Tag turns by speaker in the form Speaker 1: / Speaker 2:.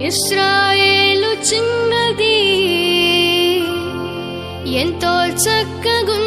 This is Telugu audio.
Speaker 1: ఇస్రాయేలు చిన్నది ఎంతో చక్కగు